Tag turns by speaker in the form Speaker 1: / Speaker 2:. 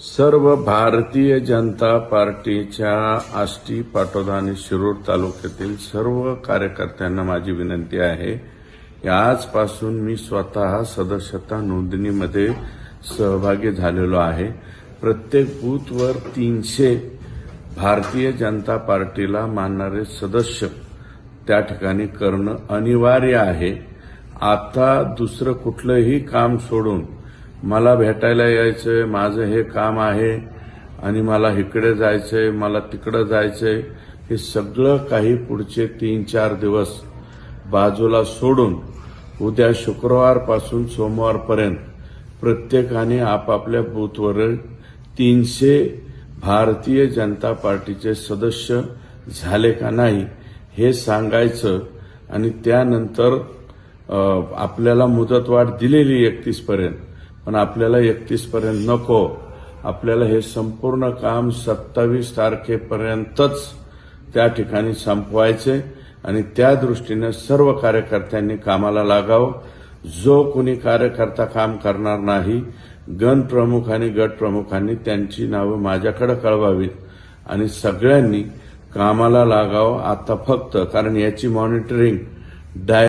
Speaker 1: सर्व भारतीय जनता पार्टीच्या आष्टी पाटोदा आणि शिरूर तालुक्यातील सर्व कार्यकर्त्यांना माझी विनंती आहे की आजपासून मी स्वतः सदस्यता नोंदणीमध्ये सहभागी झालेलो आहे. प्रत्येक बूथवर तीनशे भारतीय जनता पार्टीला मानणारे सदस्य त्या ठिकाणी करणं अनिवार्य आहे. आता दुसरं कुठलंही काम सोडून मला भेटायला यायचंय माझं हे काम आहे आणि मला इकडे जायचंय मला तिकडं जायचंय हे सगळं काही पुढचे तीन चार दिवस बाजूला सोडून उद्या शुक्रवारपासून सोमवारपर्यंत प्रत्येकाने आपापल्या बूथवर तीनशे भारतीय जनता पार्टीचे सदस्य झाले का नाही हे सांगायचं आणि त्यानंतर आपल्याला मुदतवाढ दिलेली एकतीसपर्यंत. पण आपल्याला एकतीस पर्यंत नको. आपल्याला हे संपूर्ण काम सत्तावीस तारखेपर्यंतच त्या ठिकाणी संपवायचे आणि त्या दृष्टीनं सर्व कार्यकर्त्यांनी कामाला लागावं. जो कोणी कार्यकर्ता काम करणार नाही गण प्रमुख आणि गट प्रमुखांनी त्यांची नावं माझ्याकडे कळवावीत आणि सगळ्यांनी कामाला लागावं. आता फक्त कारण याची मॉनिटरिंग डाय